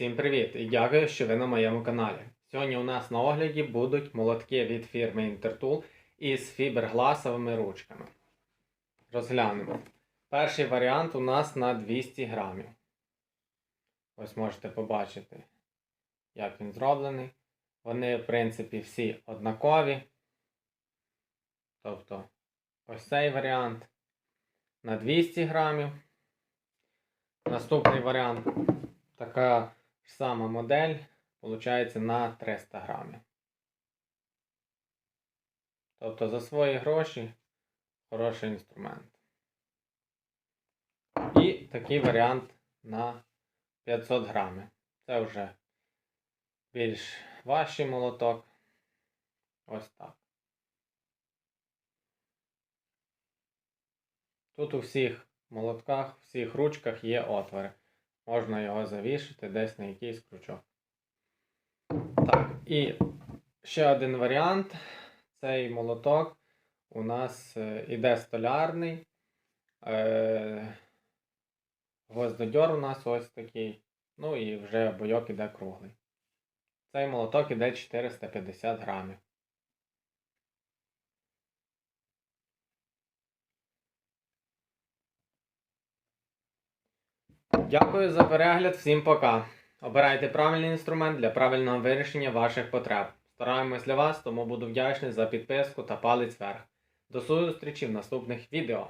Всім привіт і дякую, що ви на моєму каналі. Сьогодні у нас на огляді будуть молотки від фірми Intertool із фібергласовими ручками. Розглянемо. Перший варіант у нас на 200 грамів. Ось можете побачити, як він зроблений. Вони, в принципі, всі однакові. Тобто, ось цей варіант на 200 грамів. Наступний варіант така сама модель, виходить на 300 грамів. Тобто за свої гроші хороший інструмент. І такий варіант на 500 грамів. Це вже більш важчий молоток. Ось так. Тут у всіх молотках, у всіх ручках є отвори. Можна його завішати десь на якийсь крючок. Так, і ще один варіант. Цей молоток у нас е, іде столярний. Е, Гвоздодьор у нас ось такий. Ну і вже бойок іде круглий. Цей молоток іде 450 грамів. Дякую за перегляд, всім пока. Обирайте правильний інструмент для правильного вирішення ваших потреб. Стараємось для вас, тому буду вдячний за підписку та палець вверх. До зустрічі в наступних відео.